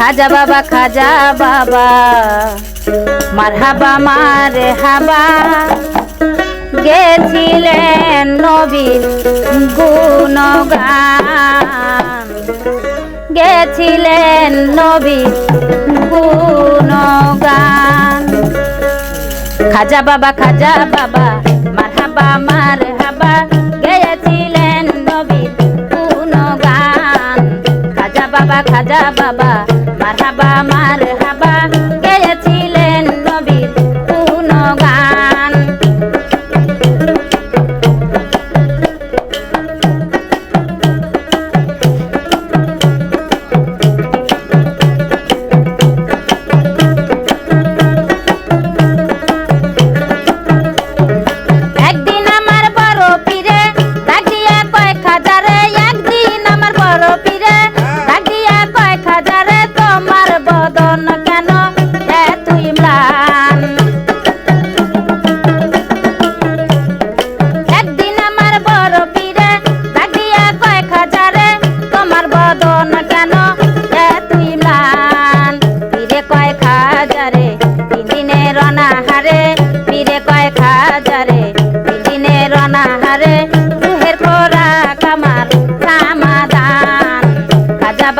খাজা বাবা খাজা বাবা। মারহাবা মারে হাবা গেছিলেন নবীর গুণগান। গেছিলেন নবীর গুণগান। খাজা বাবা খাজা বাবা, মারহাবা মারহাবা। গেয়েছিলেন নবীর গুণগান। খাজা বাবা খাজা বাবা। মারহাবা মারহাবা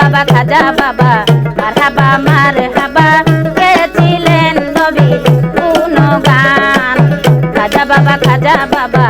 বাবা খাজা বাবা মারহাবা মারহাবা গেছিলেন নবীর গান? খাজা বাবা খাজা বাবা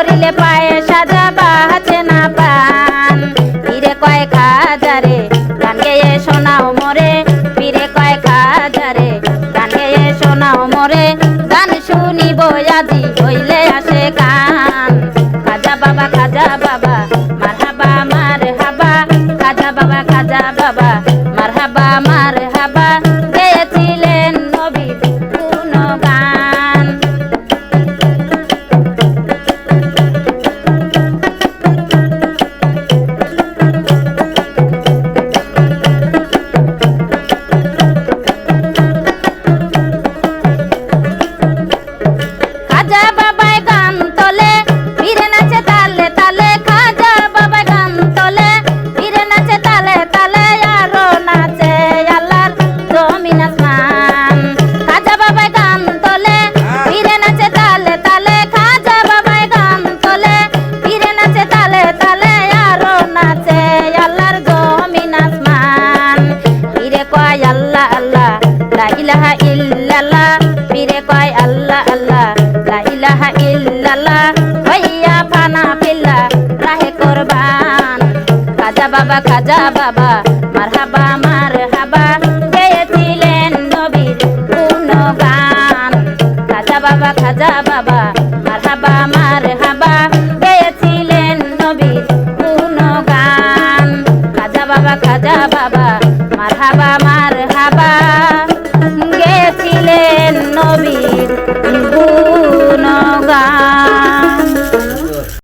করিলে পায়ে সাজা বাঁচে না প্রাণ পীরে কয়েক হাজারে গান গেয়ে শোনাও মোরে। পীরে গান গেয়ে শোনাও মোরে। গান শুনিব আজি হইলে আসে কান। খাজা বাবা খাজা বাবা, মারহাবা মার হাবা খাজা বাবা খাজা বাবা মার হাবা লা ইলাহা ইল্লাল্লাহ। পীরে কয় আল্লাহ আল্লাহ। লা ইলাহা ইল্লাল্লাহ। হইয়া ফানা ফিল্লা, রাহে কোরবান। খাজা বাবা খাজা বাবা, মারহাবা মারহাবা। গেয়েছিলেন নবীর গুণগান। খাজা বাবা খাজা বাবা